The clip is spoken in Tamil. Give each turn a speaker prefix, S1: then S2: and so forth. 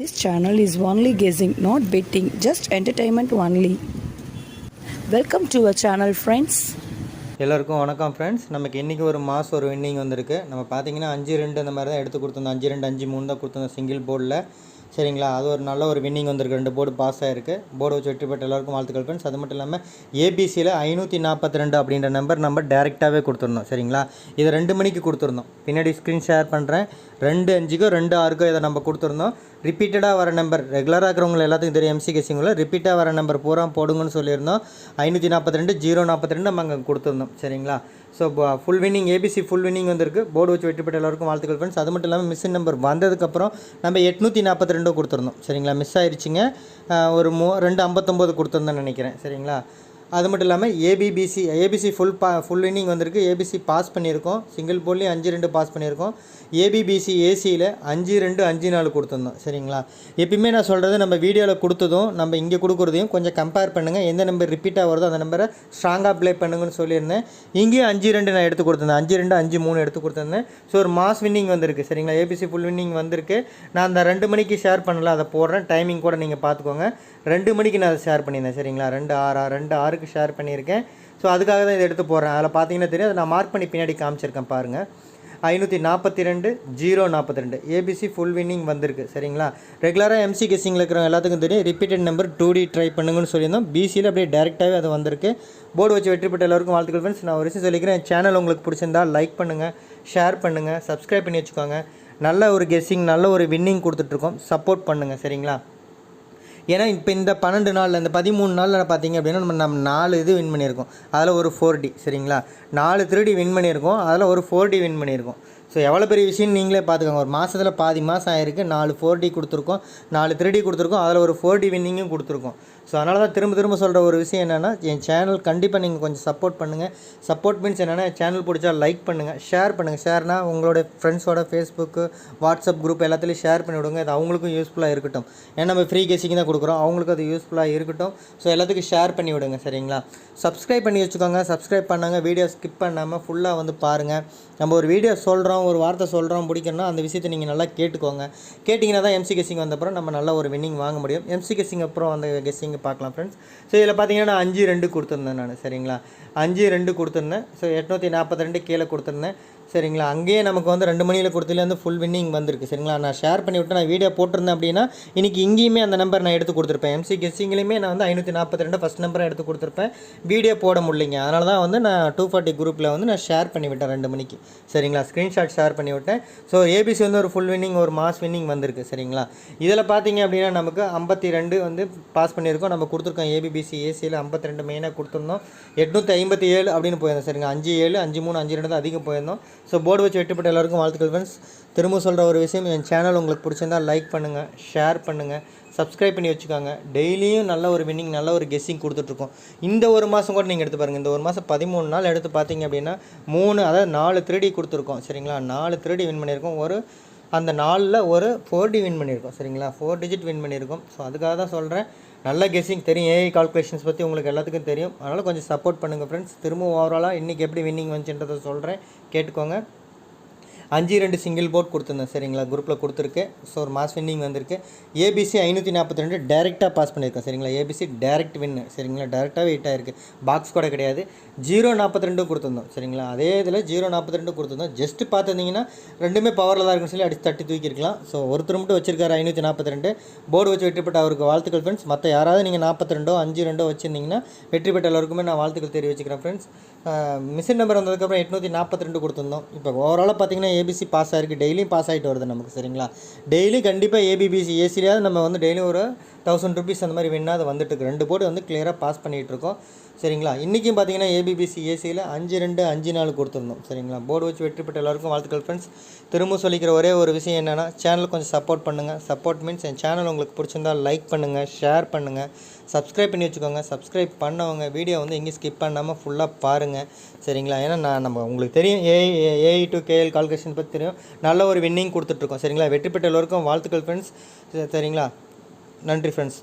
S1: This channel is only guessing, not betting, just entertainment only. Welcome to our channel friends
S2: எல்லாருக்கும் வணக்கம் ஃப்ரெண்ட்ஸ் நமக்கு இன்றைக்கி ஒரு மாதம் ஒரு வின்னிங் வந்திருக்கு. நம்ம பார்த்தீங்கன்னா அஞ்சு ரெண்டு அந்த மாதிரி தான் எடுத்து கொடுத்துருந்தோம். அஞ்சு ரெண்டு அஞ்சு மூணு தான் கொடுத்துருந்தோம் சிங்கிள் போர்டில் சரிங்களா? அது ஒரு நல்ல ஒரு வின்னிங் வந்திருக்கு. ரெண்டு போர்டு பாஸ் ஆயிருக்கு. போர்டு வச்சு வெற்றி பெற்ற எல்லாருக்கும் வாழ்த்துக்கள் ஃப்ரெண்ட்ஸ் அது மட்டும் இல்லாமல் ஏபிசியில் ஐநூற்றி நாற்பத்தி ரெண்டு அப்படின்ற நம்பர் நம்ம டேரெக்டாகவே கொடுத்துருந்தோம். சரிங்களா? இது ரெண்டு மணிக்கு கொடுத்துருந்தோம். பின்னாடி ஸ்க்ரீன் ஷேர் பண்ணுறேன் ரெண்டு அஞ்சுக்கோ ரெண்டு ஆறுக்கோ இதை நம்ம கொடுத்துருந்தோம். ரிப்பீட்டடாக வர நம்பர் ரெகுலராக இருக்கிறவங்க எல்லாத்துக்கும் தெரியும் எம்சி கேசிங்கில் ரிப்பீட்டாக வர நம்பர் பூரா போடுங்கன்னு சொல்லியிருந்தோம். ஐநூற்றி நாற்பத்தி ரெண்டு ஜீரோ நாற்பத்தி ரெண்டு நம்ம அங்கே கொடுத்துருந்தோம். சரிங்களா? So full winning ABC full winning வந்திருக்கு. போர்டு வச்சு வெற்றி பெற்ற எல்லாருக்கும் வாழ்த்துக்கள் ஃப்ரெண்ட்ஸ் அது மட்டும் இல்லாமல் மிஸ்ஸின் நம்பர் வந்ததுக்கப்புறம் நம்ம எட்நூற்றி நாற்பத்தி ரெண்டும் கொடுத்துருந்தோம். சரிங்களா? மிஸ் ஆயிடுச்சுங்க ஒரு மூ ரெண்டு ஐம்பத்தொம்போது கொடுத்துருந்தேன்னு நினைக்கிறேன். சரிங்களா? அது மட்டும் இல்லாமல் ஏபிபிசி ஏபிசி ஃபுல் பா ஃபுல் வின்னிங் வந்திருக்கு. ஏபிசி பாஸ் பண்ணியிருக்கோம். சிங்கிள் போர்ட்லேயும் அஞ்சு ரெண்டு பாஸ் பண்ணியிருக்கோம். ஏபிபிசி ஏசியில் அஞ்சு ரெண்டு அஞ்சு நாலு கொடுத்துருந்தோம். சரிங்களா? எப்பயுமே நான் சொல்கிறது நம்ம வீடியோவில் கொடுத்ததும் நம்ம இங்கே கொடுக்குறதையும் கொஞ்சம் கம்பேர் பண்ணுங்கள் எந்த நம்பர் ரிப்பீட்டாக வருதோ அந்த நம்பரை ஸ்ட்ராங்காக ப்ளே பண்ணுங்கன்னு சொல்லியிருந்தேன். இங்கேயும் அஞ்சு ரெண்டு நான் எடுத்து கொடுத்துருந்தேன். அஞ்சு ரெண்டு அஞ்சு மூணு எடுத்து கொடுத்துருந்தேன். ஸோ ஒரு மாஸ் வின்னிங் வந்திருக்கு. சரிங்களா? ஏபிசி ஃபுல் வின்னிங் வந்திருக்கு. நான் அந்த ரெண்டு மணிக்கு ஷேர் பண்ணல அதை போடுறேன். டைமிங் கூட நீங்கள் பார்த்துக்கோங்க. ரெண்டு மணிக்கு நான் அதை ஷேர் பண்ணியிருந்தேன் சரிங்களா? ரெண்டு ஆறா ரெண்டு ஆறுக்கு ஷேர் பண்ணியிருக்கேன். ஸோ அதுக்காக தான் இதை எடுத்து போடுறேன். அதில் பார்த்தீங்கன்னா தெரியும் அதை நான் மார்க் பண்ணி பின்னாடி காமிச்சிருக்கேன் பாருங்கள் ஐநூற்றி நாற்பத்தி ரெண்டு ஜீரோ நாற்பத்தி ரெண்டு ஏபிசி ஃபுல் வின்னிங் வந்திருக்கு சரிங்களா? ரெகுலராக எம்சி கெஸிங்கில் இருக்கிறவங்க எல்லாத்துக்கும் தெரியும் repeated number two D try பண்ணுங்கன்னு சொல்லியிருந்தோம். பிசியில் அப்படியே டேரெக்டாகவே அது வந்திருக்கு. போர்டு வச்சு வெற்றி பெற்ற எல்லாருக்கும் வாழ்த்துக்கள் ஃப்ரெண்ட்ஸ் நான் ஒரு விஷயம் சொல்லிக்கிறேன் சேனல் உங்களுக்கு பிடிச்சிருந்தா லைக் பண்ணுங்கள் ஷேர் பண்ணுங்கள் சப்ஸ்கிரைப் பண்ணி வச்சுக்கோங்க. நல்ல ஒரு கெஸ்ஸிங் நல்ல ஒரு வின்னிங் கொடுத்துட்ருக்கோம். சப்போர்ட் பண்ணுங்கள் சரிங்களா? ஏன்னா இப்போ இந்த பன்னெண்டு நாளில் இந்த பதிமூணு நாளில் பார்த்தீங்க அப்படின்னா நம்ம நம்ம நாலு இது வின் பண்ணியிருக்கோம். அதில் ஒரு ஃபோர் டி சரிங்களா? நாலு த்ரீ வின் பண்ணியிருக்கோம். அதில் ஒரு ஃபோர் டி வின் பண்ணியிருக்கோம். ஸோ எவ்வளோ பெரிய விஷயம் நீங்களே பார்த்துக்கோங்க ஒரு மாதத்தில் பாதி மாதம் ஆயிருக்கு. நாலு ஃபோர் டி கொடுத்துருக்கோம். நாலு த்ரீ டி கொடுத்துருக்கோம். அதில் ஒரு ஃபோர் டி வின்னிங்கும் கொடுத்துருக்கோம். ஸோ அதனால தான் திரும்ப திரும்ப சொல்கிற ஒரு விஷயம் என்னென்னா என் சேனல் கண்டிப்பாக நீங்கள் கொஞ்சம் சப்போர்ட் பண்ணுங்கள் சப்போர்ட் மீன்ஸ் என்னென்னா சேனல் பிடிச்சா லைக் பண்ணுங்கள் ஷேர் பண்ணுங்கள் ஷேர்னா உங்களோட ஃப்ரெண்ட்ஸோட ஃபேஸ்புக்கு வாட்ஸ்அப் குரூப் எல்லாத்துலேயும் ஷேர் பண்ணி விடுங்க. அது அவங்களுக்கும் யூஸ்ஃபுல்லாக இருக்கட்டும். ஏன்னா நம்ம ஃப்ரீ கேசிங் தான் கொடுக்குறோம். அவங்களுக்கு அது யூஸ்ஃபுல்லாக இருக்கட்டும். ஸோ எல்லாத்துக்கும் ஷேர் பண்ணி விடுங்க. சரிங்களா? சப்ஸ்கிரைப் பண்ணி வச்சுக்கோங்க. சப்ஸ்கிரைப் பண்ணாங்க வீடியோ ஸ்கிப் பண்ணாமல் ஃபுல்லாக வந்து பாருங்கள் நம்ம ஒரு வீடியோ சொல்கிறோம் ஒரு வார்த்தை சொல்கிறோம் பிடிக்கணும்னா அந்த விஷயத்தை நீங்கள் நல்லா கேட்டுக்கோங்க. கேட்டிங்கன்னா தான் எம்சி கெஸிங் வந்தப்புறம் நம்ம நல்ல ஒரு வின்னிங் வாங்க முடியும். எம்சி கெஸிங் அப்புறம் அந்த கெஸ்ஸிங் பார்க்கலாம் ஃப்ரெண்ட்ஸ் ஸோ இதில் பார்த்தீங்கன்னா நான் அஞ்சு ரெண்டு கொடுத்துருந்தேன் நான் சரிங்களா? அஞ்சு ரெண்டு கொடுத்துருந்தேன். ஸோ எட்நூற்றி நாற்பத்தி ரெண்டு கீழே கொடுத்துருந்தேன். சரிங்களா? அங்கேயே நமக்கு வந்து ரெண்டு மணியில் கொடுத்துல ஃபுல் வின்னிங் வந்திருக்கு. சரிங்களா? நான் ஷேர் பண்ணி விட்டு நான் வீடியோ போட்டிருந்தேன் அப்படின்னா இன்றைக்கி இங்கேயுமே அந்த நம்பர் நான் எடுத்து கொடுத்துருப்பேன். எம்சி கெஸ்ஸிங்லேயுமே நான் வந்து ஐநூற்றி நாற்பத்தி ரெண்டு ஃபஸ்ட் நம்பரை எடுத்து கொடுத்துருப்பேன். வீடியோ போட முடியலைங்க. அதனால தான் வந்து நான் டூ ஃபார்ட்டி குரூப்பில் வந்து நான் ஷேர் பண்ணி விட்டேன் ரெண்டு மணிக்கு. சரிங்களா? ஸ்க்ரீன்ஷாட் ஷேர் பண்ணி விட்டேன். ஸோ ஏபிசி வந்து ஒரு ஃபுல் வின்னிங் ஒரு மாஸ் வின்னிங் வந்திருக்கு. சரிங்களா? இதில் பார்த்தீங்க அப்படின்னா நமக்கு ஐம்பத்தி ரெண்டு வந்து பாஸ் பண்ணியிருக்கோம். நம்ம கொடுத்துருக்கோம் ஏபிபிசி ஏசியில் ஐம்பத்தி ரெண்டு மெயினாக கொடுத்துருந்தோம். எட்நூற்றி ஐம்பத்தி ஏழு அப்படின்னு போயிருந்தோம். சரிங்க? அஞ்சு ஏழு அஞ்சு மூணு அஞ்சு ரெண்டு தான் அதிகம் போயிருந்தோம். ஸோ போர்டு வச்சு வெட்டுப்பட்ட எல்லாருக்கும் வாழ்த்துக்கள் ஃப்ரெண்ட்ஸ் திரும்ப சொல்கிற ஒரு விஷயம் என் சேனல் உங்களுக்கு பிடிச்சிருந்தா லைக் பண்ணுங்கள் ஷேர் பண்ணுங்கள் சப்ஸ்கிரைப் பண்ணி வச்சுக்கோங்க. டெய்லியும் நல்ல ஒரு வின்னிங் நல்ல ஒரு கெஸ்ஸிங் கொடுத்துட்ருக்கோம். இந்த ஒரு மாதம் கூட நீங்கள் எடுத்து பாருங்கள் இந்த ஒரு மாதம் பதிமூணு நாள் எடுத்து பார்த்தீங்க அப்படின்னா மூணு அதாவது நாலு த்ரீடி கொடுத்துருக்கோம். சரிங்களா? நாலு த்ரீடி வின் பண்ணியிருக்கோம். ஒரு அந்த நாளில் ஒரு ஃபோர் டி வின் பண்ணியிருக்கோம். சரிங்களா? ஃபோர் டிஜிட் வின் பண்ணியிருக்கோம். ஸோ அதுக்காக தான் சொல்கிறேன் நல்ல கெஸ்ஸிங் தெரியும். ஏஐ கால்குலேஷன்ஸ் பற்றி உங்களுக்கு எல்லாத்துக்கும் தெரியும். அதனால் கொஞ்சம் சப்போர்ட் பண்ணுங்கள் ஃப்ரெண்ட்ஸ் திரும்ப ஓவராலாக இன்றைக்கி எப்படி வின்னிங் வந்துச்சுன்றதை சொல்கிறேன் கேட்டுக்கோங்க. அஞ்சு ரெண்டு சிங்கிள் போர்ட் கொடுத்துருந்தேன். சரிங்களா? குரூப்பில் கொடுத்துருக்கு. ஸோ ஒரு மாஸ் வின்னிங் வந்திருக்கு. ஏபிசி ஐநூற்றி நாற்பத்தி ரெண்டு டேரெக்டாக பாஸ் பண்ணியிருக்கேன். சரிங்களா? ஏபிசி டேரெக்ட் வின்னு சரிங்களா? டேரெக்டாக வெயிட் ஆகிருக்கு பாக்ஸ் கூட கிடையாது. ஜீரோ நாற்பத்தி ரெண்டும் கொடுத்துருந்தோம். சரிங்களா? அதே இதில் ஜீரோ நாற்பத்தி ரெண்டும் கொடுத்துருந்தோம். ஜஸ்ட் பார்த்துருந்தீங்கன்னா ரெண்டுமே பவரில் தான் இருக்குன்னு சொல்லி அடிச்சு தட்டி தூக்கியிருக்கலாம். ஸோ ஒருத்தர் மட்டும் வச்சிருக்காரு ஐநூற்றி நாற்பத்தி ரெண்டு. போர்டு வச்சு வெற்றி பெற்ற அவருக்கு வாழ்த்துக்கள் ஃப்ரெண்ட்ஸ் மற்ற யாராவது நீங்கள் நாற்பத்தி ரெண்டோ அஞ்சு ரெண்டோ வச்சுருந்தீங்கன்னா வெற்றி பெற்ற எல்லாருக்குமே நான் வாழ்த்துக்கள் தெரிவிச்சுக்கிறேன் ஃப்ரெண்ட்ஸ் மிஷின் நம்பர் வந்ததுக்கப்புறம் எட்நூற்றி நாற்பத்தி ரெண்டு கொடுத்துருந்தோம். இப்போ ஓவராலாக பார்த்தீங்கன்னா ஏபிசி பாஸ் ஆகிருக்கு டெய்லியும் பாஸ் ஆகிட்டு வருது நமக்கு சரிங்களா? டெய்லி கண்டிப்பாக ஏபிபிசி ஏசிலையாவது நம்ம வந்து டெய்லியும் ஒரு தௌசண்ட் ருபீஸ் அந்த மாதிரி வின்னாது வந்துட்டு வந்துட்டுருக்கு ரெண்டு போர்டு வந்து கிளியராக பாஸ் பண்ணிகிட்டு இருக்கோம். சரிங்களா? இன்றைக்கும் பார்த்தீங்கன்னா ஏபிபிசி ஏசியில் அஞ்சு ரெண்டு அஞ்சு நாலு கொடுத்துருந்தோம் சரிங்களா? போர்டு வச்சு வெற்றி பெற்ற எல்லாருக்கும் வாழ்த்துக்கள் ஃப்ரெண்ட்ஸ் திரும்ப சொல்லிக்கிற ஒரே ஒரு விஷயம் என்னென்னா சேனல் கொஞ்சம் சப்போர்ட் பண்ணுங்கள் சப்போர்ட் மீன்ஸ் என் சேனல் உங்களுக்கு பிடிச்சிருந்தா லைக் பண்ணுங்கள் ஷேர் பண்ணுங்கள் சப்ஸ்கிரைப் பண்ணி வச்சுக்கோங்க. சப்ஸ்கிரைப் பண்ணவங்க வீடியோ வந்து எங்கேயும் ஸ்கிப் பண்ணாமல் ஃபுல்லாக பாருங்கள் சரிங்களா? ஏன்னா நான் நம்ம உங்களுக்கு தெரியும் AI AI to KL calculation பற்றி தெரியும். நல்ல ஒரு வின்னிங் கொடுத்துட்ருக்கோம் சரிங்களா? வெற்றி பெற்ற எல்லோருக்கும் வாழ்த்துக்கள் ஃப்ரெண்ட்ஸ் சரிங்களா? நன்றி ஃப்ரெண்ட்ஸ்